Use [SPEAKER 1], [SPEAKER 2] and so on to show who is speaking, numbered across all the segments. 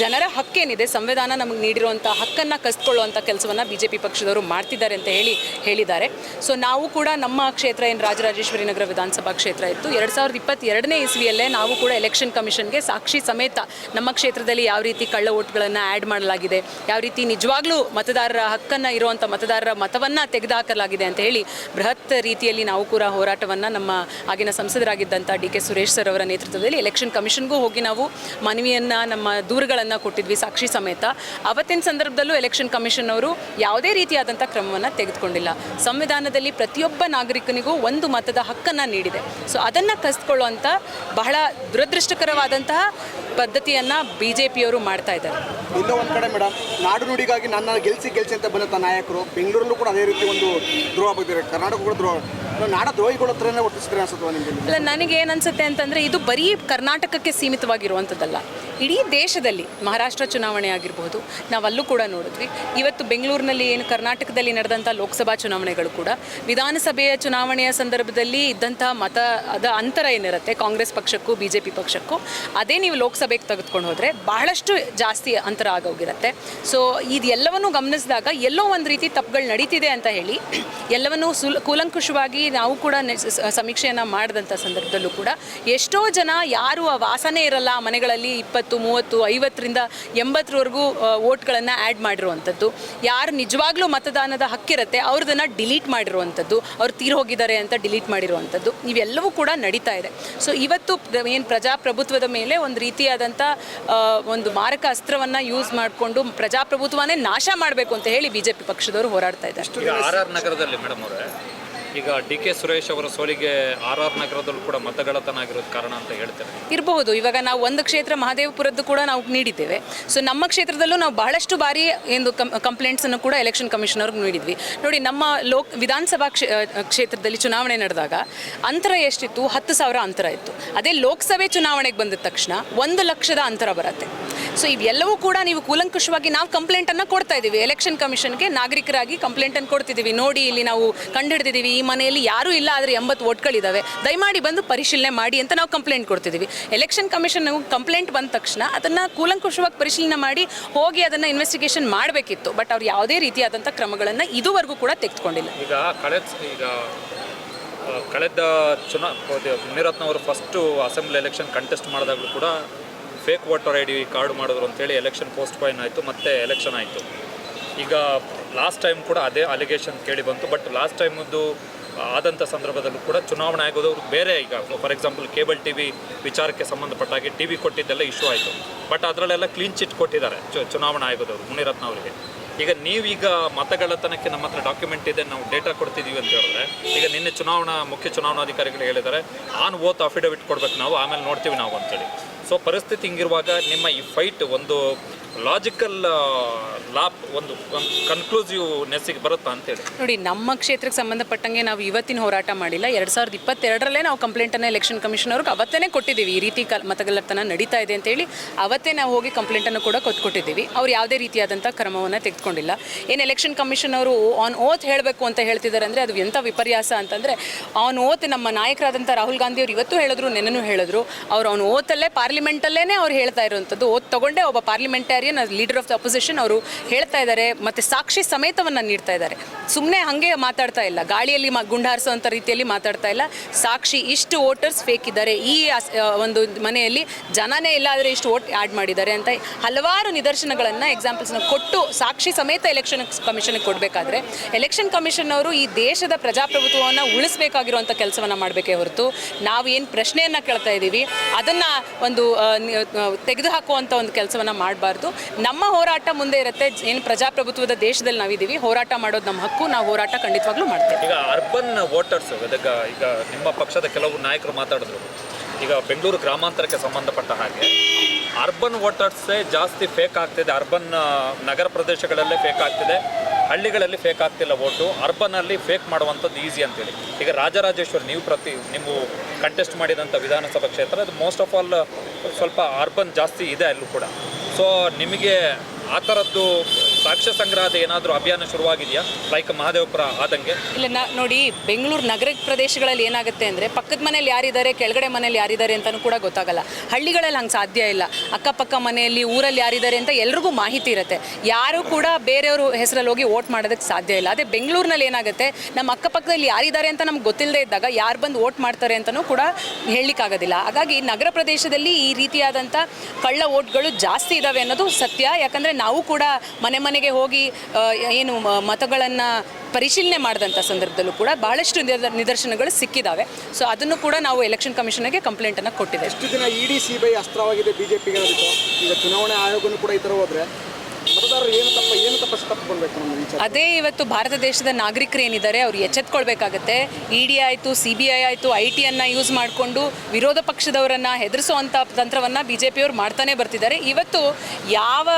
[SPEAKER 1] ಜನರ ಹಕ್ಕೇನಿದೆ, ಸಂವಿಧಾನ ನಮಗೆ ನೀಡಿರುವಂಥ ಹಕ್ಕನ್ನು ಕಸ್ಕೊಳ್ಳುವಂಥ ಕೆಲಸವನ್ನು ಬಿ ಜೆ ಪಿ ಪಕ್ಷದವರು ಮಾಡ್ತಿದ್ದಾರೆ ಅಂತ ಹೇಳಿ ಹೇಳಿದ್ದಾರೆ. ಸೊ ನಾವು ಕೂಡ ನಮ್ಮ ಕ್ಷೇತ್ರ ಏನು ರಾಜರಾಜೇಶ್ವರಿ ನಗರ ವಿಧಾನಸಭಾ ಕ್ಷೇತ್ರ ಇತ್ತು, ಎರಡು ಸಾವಿರದ ಇಪ್ಪತ್ತೆರಡನೇ ಇಸ್ವಿಯಲ್ಲೇ ನಾವು ಕೂಡ ಎಲೆಕ್ಷನ್ ಕಮಿಷನ್ಗೆ ಸಾಕ್ಷಿ ಸಮೇತ ನಮ್ಮ ಕ್ಷೇತ್ರದಲ್ಲಿ ಯಾವ ರೀತಿ ಕಳ್ಳ ಓಟ್ಗಳನ್ನು ಆ್ಯಡ್ ಮಾಡಲಾಗಿದೆ, ಯಾವ ರೀತಿ ನಿಜವಾಗ್ಲೂ ಮತದಾರರ ಹಕ್ಕನ್ನು ಇರುವಂಥ ಮತದಾರರ ಮತವನ್ನು ತೆಗೆದುಹಾಕಲಾಗಿದೆ ಅಂತ ಹೇಳಿ ಬೃಹತ್ ರೀತಿಯಲ್ಲಿ ನಾವು ಕೂಡ ಹೋರಾಟವನ್ನು ನಮ್ಮ ಆಗಿನ ಸಂಸದರಾಗಿದ್ದಂಥ ಡಿ ಕೆ ಸುರೇಶ್ ಸರ್ ಅವರ ನೇತೃತ್ವದಲ್ಲಿ ಎಲೆಕ್ಷನ್ ಕಮಿಷನ್ಗೂ ಹೋಗಿ ನಾವು ಮನವಿಯನ್ನು ನಮ್ಮ ದೂರುಗಳನ್ನು ಕೊಟ್ಟಿದ್ವಿ ಸಾಕ್ಷಿ ಸಮೇತ. ಅವತ್ತಿನ ಸಂದರ್ಭದಲ್ಲೂ ಎಲೆಕ್ಷನ್ ಕಮಿಷನ್ ಅವರು ಯಾವುದೇ ರೀತಿಯಾದಂಥ ಕ್ರಮವನ್ನು ತೆಗೆದುಕೊಂಡಿಲ್ಲ. ಸಂವಿಧಾನದಲ್ಲಿ ಪ್ರತಿಯೊಬ್ಬ ನಾಗರಿಕನಿಗೂ ಒಂದು ಮತದ ಹಕ್ಕನ್ನು ನೀಡಿದೆ. ಸೊ ಅದನ್ನು ಕಸಿದುಕೊಳ್ಳುವಂಥ ಬಹಳ ದುರದೃಷ್ಟಕರವಾದಂತಹ ಪದ್ಧತಿಯನ್ನು ಬಿ ಜೆ ಪಿಯವರು ಮಾಡ್ತಾ ಇದ್ದಾರೆ.
[SPEAKER 2] ಇನ್ನೂ ಒಂದು ಕಡೆ ಮೇಡಮ್ ನಾಡು ನುಡಿಗಾಗಿ ನನ್ನ ಗೆಲ್ಸಿ ಗೆಲ್ಸಿ ಅಂತ ಬಂದಂಥ ನಾಯಕರು, ಬೆಂಗಳೂರಲ್ಲೂ ಕೂಡ ಅದೇ ರೀತಿ ಒಂದು ದ್ರೋಹ ಬಗ್ದಿದ್ದಾರೆ ಕರ್ನಾಟಕ ಕೂಡ ದ್ರೋಹ ನಾಡ ದ್ರೋಹಿಗಳ ಹತ್ರನೇ ವರ್ತಿಸಿದ್ರೆ ಅನ್ಸುತ್ತವ ನಿಮಗೆ
[SPEAKER 1] ಅಲ್ಲ, ನನಗೆ ಏನು ಅನ್ಸುತ್ತೆ ಅಂತಂದರೆ ಇದು ಬರೀ ಕರ್ನಾಟಕಕ್ಕೆ ಸೀಮಿತವಾಗಿರುವಂಥದ್ದಲ್ಲ. ಇಡೀ ದೇಶದಲ್ಲಿ ಮಹಾರಾಷ್ಟ್ರ ಚುನಾವಣೆ ಆಗಿರಬಹುದು ನಾವಲ್ಲೂ ಕೂಡ ನೋಡಿದ್ವಿ. ಇವತ್ತು ಬೆಂಗಳೂರಿನಲ್ಲಿ ಏನು ಕರ್ನಾಟಕದಲ್ಲಿ ನಡೆದಂಥ ಲೋಕಸಭಾ ಚುನಾವಣೆಗಳು ಕೂಡ, ವಿಧಾನಸಭೆಯ ಚುನಾವಣೆಯ ಸಂದರ್ಭದಲ್ಲಿ ಇದ್ದಂಥ ಮತ, ಅದ ಅಂತರ ಏನಿರುತ್ತೆ, ಕಾಂಗ್ರೆಸ್ ಪಕ್ಷಕ್ಕೂ ಬಿ ಜೆ ಪಿ ಪಕ್ಷಕ್ಕೂ, ಅದೇ ನೀವು ಲೋಕಸಭೆಗೆ ತೆಗೆದುಕೊಂಡು ಹೋದರೆ ಬಹಳಷ್ಟು ಜಾಸ್ತಿ ಅಂತರ ಆಗೋಗಿರುತ್ತೆ ಸೊ ಇದೆಲ್ಲವನ್ನೂ ಗಮನಿಸಿದಾಗ ಎಲ್ಲೋ ಒಂದು ರೀತಿ ತಪ್ಪುಗಳು ನಡೀತಿದೆ ಅಂತ ಹೇಳಿ, ಎಲ್ಲವನ್ನೂ ಸುಲ್, ಕೂಲಂಕುಷವಾಗಿ ನಾವು ಕೂಡ ಸಮೀಕ್ಷೆಯನ್ನು ಮಾಡಿದಂಥ ಸಂದರ್ಭದಲ್ಲೂ ಕೂಡ ಎಷ್ಟೋ ಜನ ಯಾರು ಆ ವಾಸನೆ ಇರಲ್ಲ ಆ ಮನೆಗಳಲ್ಲಿ ಇಪ್ಪತ್ತು, ಮೂವತ್ತು, ಐವತ್ತರಿಂದ ಎಂಬತ್ತರವರೆಗೂ ಓಟ್ಗಳನ್ನು ಆ್ಯಡ್ ಮಾಡಿರುವಂಥದ್ದು. ಯಾರು ನಿಜವಾಗ್ಲೂ ಮತದಾನದ ಹಕ್ಕಿರುತ್ತೆ ಅವ್ರದನ್ನು ಡಿಲೀಟ್ ಮಾಡಿರುವಂಥದ್ದು, ಅವ್ರು ತೀರ್ ಹೋಗಿದ್ದಾರೆ ಅಂತ ಡಿಲೀಟ್ ಮಾಡಿರುವಂಥದ್ದು, ಇವೆಲ್ಲವೂ ಕೂಡ ನಡೀತಾ ಇದೆ. ಸೊ, ಇವತ್ತು ಏನು ಪ್ರಜಾಪ್ರಭುತ್ವದ ಮೇಲೆ ಒಂದು ರೀತಿಯಾದಂಥ ಒಂದು ಮಾರಕ ಅಸ್ತ್ರವನ್ನು ಯೂಸ್ ಮಾಡಿಕೊಂಡು ಪ್ರಜಾಪ್ರಭುತ್ವನೇ ನಾಶ ಮಾಡಬೇಕು ಅಂತ ಹೇಳಿ ಬಿಜೆಪಿ ಪಕ್ಷದವರು ಹೋರಾಡ್ತಾ ಇದ್ದಾರೆ.
[SPEAKER 3] ಈಗ ಡಿ ಕೆ ಸುರೇಶ್ ಅವರ ಸೋಲಿಗೆ ಆರ್ ಆರ್ ನಗರದಲ್ಲೂ ಕೂಡ ಮತಗಳತನ ಆಗಿರೋದು ಕಾರಣ ಅಂತ ಹೇಳ್ತಾರೆ?
[SPEAKER 1] ಇರಬಹುದು. ಇವಾಗ ನಾವು ಒಂದು ಕ್ಷೇತ್ರ ಮಹದೇವಪುರದ್ದು ಕೂಡ ನಾವು ನೀಡಿದ್ದೇವೆ. ಸೊ ನಮ್ಮ ಕ್ಷೇತ್ರದಲ್ಲೂ ನಾವು ಬಹಳಷ್ಟು ಬಾರಿ ಒಂದು ಕಂಪ್ಲೇಂಟ್ಸ್ ಕಂಪ್ಲೇಂಟ್ಸನ್ನು ಕೂಡ ಎಲೆಕ್ಷನ್ ಕಮಿಷನರ್ಗೆ ನೀಡಿದ್ವಿ. ನೋಡಿ, ನಮ್ಮ ಲೋಕ್, ವಿಧಾನಸಭಾ ಕ್ಷೇ, ಕ್ಷೇತ್ರದಲ್ಲಿ ಚುನಾವಣೆ ನಡೆದಾಗ ಅಂತರ ಎಷ್ಟಿತ್ತು? ಹತ್ತು ಸಾವಿರ ಅಂತರ ಇತ್ತು. ಅದೇ ಲೋಕಸಭೆ ಚುನಾವಣೆಗೆ ಬಂದ ತಕ್ಷಣ ಒಂದು ಲಕ್ಷದ ಅಂತರ ಬರುತ್ತೆ. ಸೊ ಇವೆಲ್ಲವೂ ಕೂಡ ನೀವು ಕೂಲಂಕುಷವಾಗಿ ನಾವು ಕಂಪ್ಲೇಂಟನ್ನು ಕೊಡ್ತಾ ಇದ್ದೀವಿ. ಎಲೆಕ್ಷನ್ ಕಮಿಷನ್ಗೆ ನಾಗರಿಕರಾಗಿ ಕಂಪ್ಲೇಂಟನ್ನು ಕೊಡ್ತಿದ್ದೀವಿ. ನೋಡಿ, ಇಲ್ಲಿ ನಾವು ಕಂಡುಹಿಡಿದಿದ್ದೀವಿ ಈ ಮನೆಯಲ್ಲಿ ಯಾರೂ ಇಲ್ಲ, ಆದರೆ ಎಂಬತ್ತು ಓಟ್ಗಳಿದ್ದಾವೆ ದಯಮಾಡಿ ಬಂದು ಪರಿಶೀಲನೆ ಮಾಡಿ ಅಂತ ನಾವು ಕಂಪ್ಲೇಂಟ್ ಕೊಡ್ತಿದ್ದೀವಿ ಎಲೆಕ್ಷನ್ ಕಮಿಷನ್ ಕಂಪ್ಲೇಂಟ್ ಬಂದ ತಕ್ಷಣ ಅದನ್ನು ಕೂಲಂಕುಷವಾಗಿ ಪರಿಶೀಲನೆ ಮಾಡಿ ಹೋಗಿ ಅದನ್ನು ಇನ್ವೆಸ್ಟಿಗೇಷನ್ ಮಾಡಬೇಕಿತ್ತು. ಬಟ್ ಅವ್ರು ಯಾವುದೇ ರೀತಿಯಾದಂಥ ಕ್ರಮಗಳನ್ನು ಇದುವರೆಗೂ ಕೂಡ ತೆಗೆದುಕೊಂಡಿಲ್ಲ.
[SPEAKER 3] ಈಗ ಕಳೆದ ಈಗ ಕಳೆದ ಚುನಾ ಮುನಿರತ್ನ ಅವರು ಫಸ್ಟು ಅಸೆಂಬ್ಲಿ ಎಲೆಕ್ಷನ್ ಕಂಟೆಸ್ಟ್ ಮಾಡಿದಾಗಲೂ ಕೂಡ fake voter I D card ಮಾಡಿದ್ರು ಅಂತೇಳಿ ಎಲೆಕ್ಷನ್ ಪೋಸ್ಟ್ ಪೋಸ್ಟ್ಪೋನ್ ಆಯಿತು, ಮತ್ತೆ ಎಲೆಕ್ಷನ್ ಆಯಿತು. ಈಗ ಲಾಸ್ಟ್ ಟೈಮ್ ಕೂಡ ಅದೇ ಅಲಿಗೇಷನ್ ಕೇಳಿ ಬಂತು ಬಟ್ ಲಾಸ್ಟ್ ಟೈಮದ್ದು ಆದಂಥ ಸಂದರ್ಭದಲ್ಲೂ ಕೂಡ ಚುನಾವಣೆ ಆಗೋದವ್ರು ಬೇರೆ ಈಗ. For example cable T V ವಿಚಾರಕ್ಕೆ ಸಂಬಂಧಪಟ್ಟ ಹಾಗೆ ಟಿ ವಿ ಕೊಟ್ಟಿದ್ದೆಲ್ಲ ಇಶ್ಯೂ ಆಯಿತು. ಬಟ್ ಅದರಲ್ಲೆಲ್ಲ ಕ್ಲೀನ್ ಚಿಟ್ ಕೊಟ್ಟಿದ್ದಾರೆ ಚುನಾವಣಾ ಆಯೋಗದವರು ಮುನಿರತ್ನ ಅವರಿಗೆ. ಈಗ ನೀವೀಗ ಮತಗಳತನಕ್ಕೆ ನಮ್ಮ ಹತ್ರ ಡಾಕ್ಯುಮೆಂಟ್ ಇದೆ, ನಾವು ಡೇಟಾ ಕೊಡ್ತಿದ್ದೀವಿ ಅಂತ ಹೇಳಿದ್ರೆ, ಈಗ ನಿನ್ನೆ ಚುನಾವಣಾ, ಮುಖ್ಯ ಚುನಾವಣಾಧಿಕಾರಿಗಳು ಹೇಳಿದ್ದಾರೆ ಆನ್ ಓತ್ ಅಫಿಡವಿಟ್ ಕೊಡ್ಬೇಕು ನಾವು, ಆಮೇಲೆ ನೋಡ್ತೀವಿ ನಾವು ಅಂತೇಳಿ. ಸೊ ಪರಿಸ್ಥಿತಿ ಹಿಂಗಿರುವಾಗ ನಿಮ್ಮ ಈ ಫೈಟ್ ಒಂದು ಲಾಜಿಕಲ್ ಲಾಪ್ ಒಂದು ಕನ್ಕ್ಲೂಸಿವ್ ನೆಸ್ಸಿಗೆ ಬರುತ್ತಾ ಅಂತೇಳಿ.
[SPEAKER 1] ನೋಡಿ, ನಮ್ಮ ಕ್ಷೇತ್ರಕ್ಕೆ ಸಂಬಂಧಪಟ್ಟಂಗೆ ನಾವು ಇವತ್ತಿನ ಹೋರಾಟ ಮಾಡಿಲ್ಲ. ಎರಡು ಸಾವಿರದ ಇಪ್ಪತ್ತೆರಡರಲ್ಲೇ ನಾವು ಕಂಪ್ಲೇಂಟನ್ನು ಎಲೆಕ್ಷನ್ ಕಮಿಷನ್ ಅವ್ರಿಗೆ ಅವತ್ತೇ ಕೊಟ್ಟಿದ್ದೀವಿ. ಈ ರೀತಿ ಕಲ್ ಮತಗಳ್ಳತನ ನಡೀತಾ ಇದೆ ಅಂತೇಳಿ ಅವತ್ತೇ ನಾವು ಹೋಗಿ ಕಂಪ್ಲೇಂಟನ್ನು ಕೂಡ ಕೊಟ್ಕೊಟ್ಟಿದ್ದೀವಿ ಅವ್ರು ಯಾವುದೇ ರೀತಿಯಾದಂಥ ಕ್ರಮವನ್ನು ತೆಗೆದುಕೊಂಡಿಲ್ಲ. ಏನು ಎಲೆಕ್ಷನ್ ಕಮಿಷನ್ ಅವರು ಆನ್ ಓತ್ ಹೇಳಬೇಕು ಅಂತ ಹೇಳ್ತಿದ್ದಾರೆ ಅಂದರೆ ಅದು ಎಂಥ ವಿಪರ್ಯಾಸ ಅಂತಂದರೆ ಆನ್ ಓತ್ ನಮ್ಮ ನಾಯಕರಾದಂಥ ರಾಹುಲ್ ಗಾಂಧಿ ಅವರು ಇವತ್ತು ಹೇಳಿದ್ರು, ನೆನನು ಹೇಳಿದ್ರು. ಅವ್ರು ಅವ್ನು ಓತಲ್ಲೇ ಪಾರ್ಲಿಮೆಂಟಲ್ಲೇ ಅವ್ರು ಹೇಳ್ತಾ ಇರುವಂಥದ್ದು. ಓತ್ ತಗೊಂಡೇ ಒಬ್ಬ parliamentarian leader of the opposition ಅವರು ಹೇಳ್ತಾ ಇದ್ದಾರೆ, ಮತ್ತು ಸಾಕ್ಷಿ ಸಮೇತವನ್ನು ನೀಡ್ತಾ ಇದ್ದಾರೆ. ಸುಮ್ಮನೆ ಹಾಗೆ ಮಾತಾಡ್ತಾ ಇಲ್ಲ. ಗಾಳಿಯಲ್ಲಿ ಮ ಗುಂಡಾರಿಸುವಂಥ ರೀತಿಯಲ್ಲಿ ಮಾತಾಡ್ತಾ ಇಲ್ಲ. ಸಾಕ್ಷಿ ಇಷ್ಟು ವೋಟರ್ಸ್ ಫೇಕ್ ಇದ್ದಾರೆ. ಈ ಒಂದು ಮನೆಯಲ್ಲಿ ಜನನೇ ಇಲ್ಲ ಆದರೆ ಇಷ್ಟು ವೋಟ್ ಆ್ಯಡ್ ಮಾಡಿದ್ದಾರೆ ಅಂತ ಹಲವಾರು ನಿದರ್ಶನಗಳನ್ನು ಎಕ್ಸಾಂಪಲ್ಸ್ನ ಕೊಟ್ಟು ಸಾಕ್ಷಿ ಸಮೇತ ಎಲೆಕ್ಷನ್ ಕಮಿಷನ್ಗೆ ಕೊಡಬೇಕಾದ್ರೆ ಎಲೆಕ್ಷನ್ ಕಮಿಷನ್ ಅವರು ಈ ದೇಶದ ಪ್ರಜಾಪ್ರಭುತ್ವವನ್ನು ಉಳಿಸಬೇಕಾಗಿರುವಂಥ ಕೆಲಸವನ್ನು ಮಾಡಬೇಕೇ ಹೊರತು, ನಾವು ಏನು ಪ್ರಶ್ನೆಯನ್ನು ಕೇಳ್ತಾ ಇದ್ದೀವಿ ಅದನ್ನು ಒಂದು ತೆಗೆದುಹಾಕುವಂಥ ಒಂದು ಕೆಲಸವನ್ನು ಮಾಡಬಾರ್ದು. ನಮ್ಮ ಹೋರಾಟ ಮುಂದೆ ಇರುತ್ತೆ. ಏನು ಪ್ರಜಾಪ್ರಭುತ್ವದ ದೇಶದಲ್ಲಿ ನಾವಿದ್ದೀವಿ. ಹೋರಾಟ ಮಾಡೋದು ನಮ್ಮ ಹಕ್ಕು. ನಾವು ಹೋರಾಟ ಖಂಡಿತವಾಗ್ಲೂ ಮಾಡ್ತೀವಿ.
[SPEAKER 3] ಈಗ ಅರ್ಬನ್ ವೋಟರ್ಸ್ ಈಗ ಈಗ ನಿಮ್ಮ ಪಕ್ಷದ ಕೆಲವು ನಾಯಕರು ಮಾತಾಡಿದ್ರು. ಈಗ ಬೆಂಗಳೂರು ಗ್ರಾಮಾಂತರಕ್ಕೆ ಸಂಬಂಧಪಟ್ಟ ಹಾಗೆ. ಅರ್ಬನ್ ವೋಟರ್ಸೇ ಜಾಸ್ತಿ ಫೇಕ್ ಆಗ್ತಿದೆ. ಅರ್ಬನ್ ನಗರ ಪ್ರದೇಶಗಳಲ್ಲೇ ಫೇಕ್ ಆಗ್ತಿದೆ. ಹಳ್ಳಿಗಳಲ್ಲಿ ಫೇಕ್ ಆಗ್ತಿಲ್ಲ ವೋಟು ಅರ್ಬನಲ್ಲಿ ಫೇಕ್ ಮಾಡುವಂಥದ್ದು ಈಸಿ ಅಂತೇಳಿ. ಈಗ ರಾಜರಾಜೇಶ್ವರಿ, ನೀವು ಪ್ರತಿ, ನೀವು ಕಂಟೆಸ್ಟ್ ಮಾಡಿದಂಥ ವಿಧಾನಸಭಾ ಕ್ಷೇತ್ರ, ಅದು ಮೋಸ್ಟ್ ಆಫ್ ಆಲ್ ಸ್ವಲ್ಪ ಅರ್ಬನ್ ಜಾಸ್ತಿ ಇದೆ ಅಲ್ಲೂ ಕೂಡ. ಸೊ ನಿಮಗೆ ಆ ಥರದ್ದು ಸಾಕ್ಷ್ಯ ಸಂಗ್ರಹದ ಏನಾದರೂ ಅಭಿಯಾನ ಶುರುವಾಗಿದೆಯಾ? ಲೈಕ್ ಮಹಾದೇವಪುರ ಆದಂಗೆ?
[SPEAKER 1] ಇಲ್ಲ ನೋಡಿ, ಬೆಂಗಳೂರು ನಗರ ಪ್ರದೇಶಗಳಲ್ಲಿ ಏನಾಗುತ್ತೆ ಅಂದರೆ, ಪಕ್ಕದ ಮನೇಲಿ ಯಾರಿದ್ದಾರೆ, ಕೆಳಗಡೆ ಮನೇಲಿ ಯಾರಿದ್ದಾರೆ ಅಂತಲೂ ಕೂಡ ಗೊತ್ತಾಗಲ್ಲ. ಹಳ್ಳಿಗಳಲ್ಲಿ ಹಂಗೆ ಸಾಧ್ಯ ಇಲ್ಲ. ಅಕ್ಕಪಕ್ಕ ಮನೆಯಲ್ಲಿ, ಊರಲ್ಲಿ ಯಾರಿದ್ದಾರೆ ಅಂತ ಎಲ್ರಿಗೂ ಮಾಹಿತಿ ಇರುತ್ತೆ. ಯಾರು ಕೂಡ ಬೇರೆಯವರು ಹೆಸರಲ್ಲಿ ಹೋಗಿ ವೋಟ್ ಮಾಡೋದಕ್ಕೆ ಸಾಧ್ಯ ಇಲ್ಲ. ಅದೇ ಬೆಂಗಳೂರಿನಲ್ಲಿ ಏನಾಗುತ್ತೆ, ನಮ್ಮ ಅಕ್ಕಪಕ್ಕದಲ್ಲಿ ಯಾರಿದ್ದಾರೆ ಅಂತ ನಮ್ಗೆ ಗೊತ್ತಿಲ್ಲದೆ ಇದ್ದಾಗ ಯಾರು ಬಂದು ವೋಟ್ ಮಾಡ್ತಾರೆ ಅಂತಲೂ ಕೂಡ ಹೇಳಲಿಕ್ಕಾಗೋದಿಲ್ಲ. ಹಾಗಾಗಿ ನಗರ ಪ್ರದೇಶದಲ್ಲಿ ಈ ರೀತಿಯಾದಂಥ ಕಳ್ಳ ವೋಟ್ಗಳು ಜಾಸ್ತಿ ಇದ್ದಾವೆ ಅನ್ನೋದು ಸತ್ಯ. ಯಾಕಂದರೆ ನಾವು ಕೂಡ ಮನೆ ಮನೆಗೆ ಹೋಗಿ ಏನು ಮತಗಳನ್ನು ಪರಿಶೀಲನೆ ಮಾಡಿದಂಥ ಸಂದರ್ಭದಲ್ಲೂ ಕೂಡ ಬಹಳಷ್ಟು ನಿದ- ನಿದರ್ಶನಗಳು ಸಿಕ್ಕಿದ್ದಾವೆ ಸೊ ಅದನ್ನು ಕೂಡ ನಾವು ಎಲೆಕ್ಷನ್ ಕಮಿಷನ್ಗೆ ಕಂಪ್ಲೇಂಟನ್ನು ಕೊಟ್ಟಿದ್ದೇವೆ.
[SPEAKER 2] ಎಷ್ಟು ದಿನ ಇಡಿ ಸಿ ಬಿ ಐ ಅಸ್ತ್ರವಾಗಿದೆ ಬಿಜೆಪಿಗೆ ಈಗ ಚುನಾವಣಾ ಆಯೋಗನೂ ಕೂಡ ಈ ಥರ ಹೋದ್ರೆ
[SPEAKER 1] ಅದೇ ಇವತ್ತು ಭಾರತ ದೇಶದ ನಾಗರಿಕರು ಏನಿದ್ದಾರೆ, ಅವ್ರು ಎಚ್ಚೆತ್ಕೊಳ್ಬೇಕಾಗತ್ತೆ. ಇ ಡಿ ಆಯಿತು ಸಿ ಬಿ ಐ ಆಯಿತು ಐ ಅನ್ನ ಯೂಸ್ ಮಾಡಿಕೊಂಡು ವಿರೋಧ ಪಕ್ಷದವರನ್ನ ಹೆದರಿಸುವಂಥ ತಂತ್ರವನ್ನ ಬಿ ಜೆ ಮಾಡ್ತಾನೆ ಬರ್ತಿದ್ದಾರೆ. ಇವತ್ತು ಯಾವ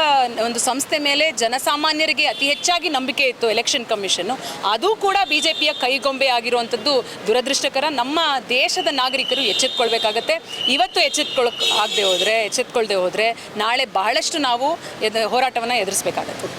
[SPEAKER 1] ಒಂದು ಸಂಸ್ಥೆ ಮೇಲೆ ಜನಸಾಮಾನ್ಯರಿಗೆ ಅತಿ ಹೆಚ್ಚಾಗಿ ನಂಬಿಕೆ ಇತ್ತು ಎಲೆಕ್ಷನ್ ಕಮಿಷನ್ ಅದು ಕೂಡ ಬಿ ಜೆ ಪಿಯ ಕೈಗೊಂಬೆ ಆಗಿರುವಂಥದ್ದು ದುರದೃಷ್ಟಕರ ನಮ್ಮ ದೇಶದ ನಾಗರಿಕರು ಎಚ್ಚೆತ್ಕೊಳ್ಬೇಕಾಗತ್ತೆ. ಇವತ್ತು ಎಚ್ಚೆತ್ಕೊಳಕ್ ಆಗದೆ ಹೋದ್ರೆ, ಎಚ್ಚೆತ್ಕೊಳ್ದೆ ಹೋದ್ರೆ ನಾಳೆ ಬಹಳಷ್ಟು ನಾವು ಹೋರಾಟವನ್ನು ಎದುರಿಸಬೇಕಾಗತ್ತೆ